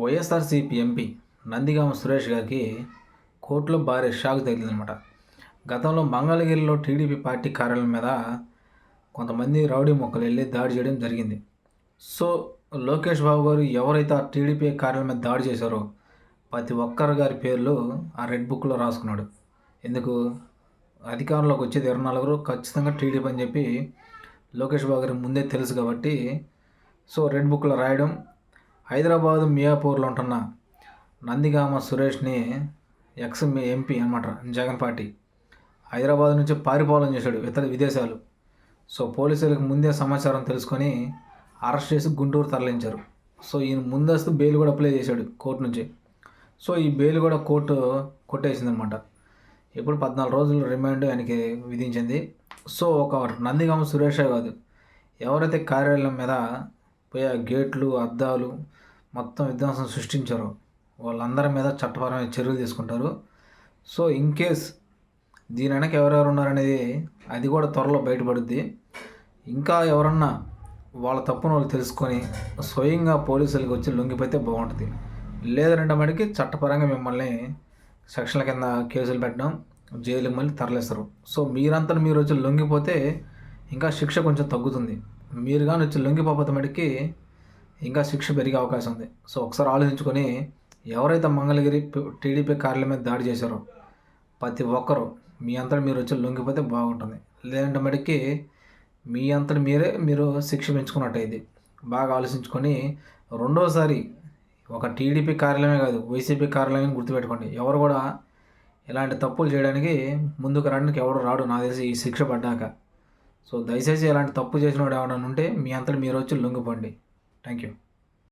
YSRCP MP Nandigama Suresh గారికి కోర్టులో భారీ షాక్ తగిలిందనమాట. గతంలో మంగళగిరిలో టీడీపీ పార్టీ కార్యాలయం మీద కొంతమంది రౌడీ మొక్కలు వెళ్ళి దాడి చేయడం జరిగింది. సో లోకేష్ బాబు గారు ఎవరైతే ఆ టీడీపీ కార్యాలయం మీద దాడి చేశారో ప్రతి ఒక్కరి గారి పేర్లు ఆ రెడ్ బుక్లో రాసుకున్నాడు. ఎందుకు? అధికారంలోకి వచ్చేది ఇరవై నలుగురు ఖచ్చితంగా టీడీపీ అని చెప్పి లోకేష్ బాబు గారికి ముందే తెలుసు కాబట్టి సో రెడ్ బుక్లో రాయడం హైదరాబాద్ మియాపూర్లో ఉంటున్న నందిగామ సురేష్ని ఎక్స్ ఎంపీ అనమాట జగన్ పార్టీ. హైదరాబాద్ నుంచి పారిపోవాలని చేశాడు ఇతర విదేశాలు. సో పోలీసులకు ముందే సమాచారం తెలుసుకొని అరెస్ట్ చేసి గుంటూరు తరలించారు. సో ఈయన ముందస్తు బెయిల్ కూడా అప్లై చేశాడు కోర్టు నుంచి. సో ఈ బెయిల్ కూడా కోర్టు కొట్టేసిందనమాట. ఇప్పుడు పద్నాలుగు రోజులు రిమాండ్ ఆయనకి విధించింది. సో ఒక నందిగామ సురేషే కాదు ఎవరైతే కార్యాలయం మీద పోయే ఆ గేట్లు అద్దాలు మొత్తం విధ్వంసం సృష్టించారు. వాళ్ళందరి మీద చట్టపరమైన చర్యలు తీసుకుంటారు. సో ఇన్ కేస్ దీని వెనక ఎవరెవరు ఉన్నారనేది అది కూడా త్వరలో బయటపడుద్ది. ఇంకా ఎవరన్నా వాళ్ళ తప్పును వాళ్ళు తెలుసుకొని స్వయంగా పోలీసులకు వచ్చి లొంగిపోతే బాగుంటుంది. లేదంటే మటుకి చట్టపరంగా మిమ్మల్ని సెక్షన్ల కింద కేసులు పెట్టడం జైలుకి మళ్ళీ తరలిస్తారు. సో మీరంతా మీరు వచ్చి లొంగిపోతే ఇంకా శిక్ష కొంచెం తగ్గుతుంది. మీరు కానీ వచ్చి లొంగిపోతే మటుకి ఇంకా శిక్ష పెరిగే అవకాశం ఉంది. సో ఒకసారి ఆలోచించుకొని ఎవరైతే మంగళగిరి టీడీపీ కార్యాలయం మీద దాడి చేశారో ప్రతి ఒక్కరూ మీ అంతటి మీరు వచ్చి లొంగిపోతే బాగుంటుంది. లేదంటే మటుకి మీ అంతటి మీరే మీరు శిక్ష పెంచుకున్నట్టు బాగా ఆలోచించుకొని రెండోసారి ఒక టీడీపీ కార్యాలయమే కాదు వైసీపీ కార్యాలయం గుర్తుపెట్టుకోండి. ఎవరు కూడా ఇలాంటి తప్పులు చేయడానికి ముందుకు రావడానికి ఎవడు రాడు నా తెలిసి ఈ శిక్ష పడ్డాక. సో దయచేసి ఇలాంటి తప్పు చేసిన వాడు ఎవరైనా ఉంటే మీ అంతటి మీరు వచ్చి లొంగిపోండి. Thank you